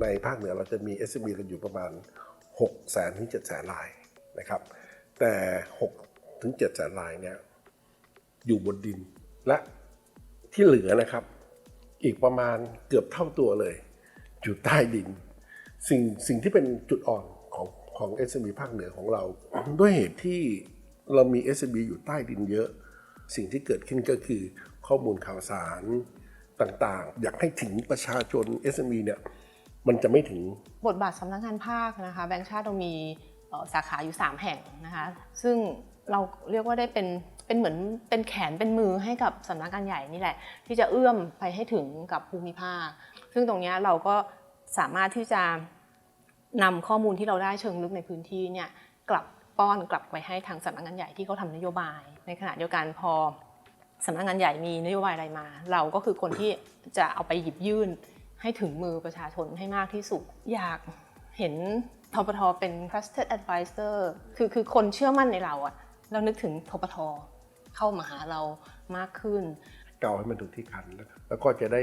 ในภาคเหนือเราจะมี SME กันอยู่ประมาณ6แสนถึง7แสนรายนะครับ แต่6ถึง7แสนรายเนี่ยอยู่บนดิน และที่เหลือนะครับ อีกประมาณเกือบเท่าตัวเลย อยู่ใต้ดิน สิ่งสิ่งที่เป็นจุดอ่อนของของ SME ภาคเหนือของเรา ด้วยเหตุที่เรามี SME อยู่ใต้ดินเยอะ สิ่งที่เกิดขึ้นก็คือข้อมูลข่าวสารต่างๆ อยากให้ถึงประชาชน SME เนี่ย มันจะไม่ถึงบทบาทสำนักงานภาคนะคะแบงค์ชาติเรามีสาขาอยู่ 3 แห่งนะคะซึ่งเราเรียกว่าได้เป็นเป็นเหมือนเป็นแขนเป็นมือให้กับสำนักงานใหญ่นี่แหละ ที่จะเอื้อมไปให้ถึงกับภูมิภาค ซึ่งตรงนี้เราก็สามารถที่จะนำข้อมูลที่เราได้เชิงลึกในพื้นที่เนี่ยกลับป้อนกลับไปให้ทางสำนักงานใหญ่ที่เขาทำนโยบาย ในขณะเดียวกันพอสำนักงานใหญ่มีนโยบายอะไรมา เราก็คือคนที่จะเอาไปหยิบยื่น ให้ถึงมือประชาชนให้มากที่สุด อยากเห็นทปทเป็น trusted advisor คือคือคนเชื่อมั่นในเราอะเรานึกถึงทปทเข้ามาหาเรามากขึ้น เก่าให้มันถูกที่คันแล้วแล้วก็จะได้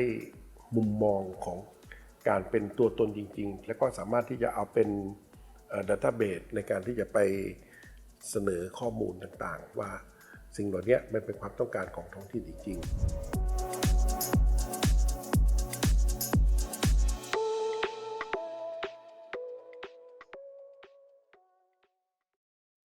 มุมมองของการเป็นตัวตนจริง ๆ แล้วก็สามารถที่จะเอาเป็นดัตต้าเบสในการที่จะไปเสนอข้อมูลต่างๆ ว่าสิ่งเหล่านี้มันเป็นความต้องการของท้องถิ่นจริง ๆ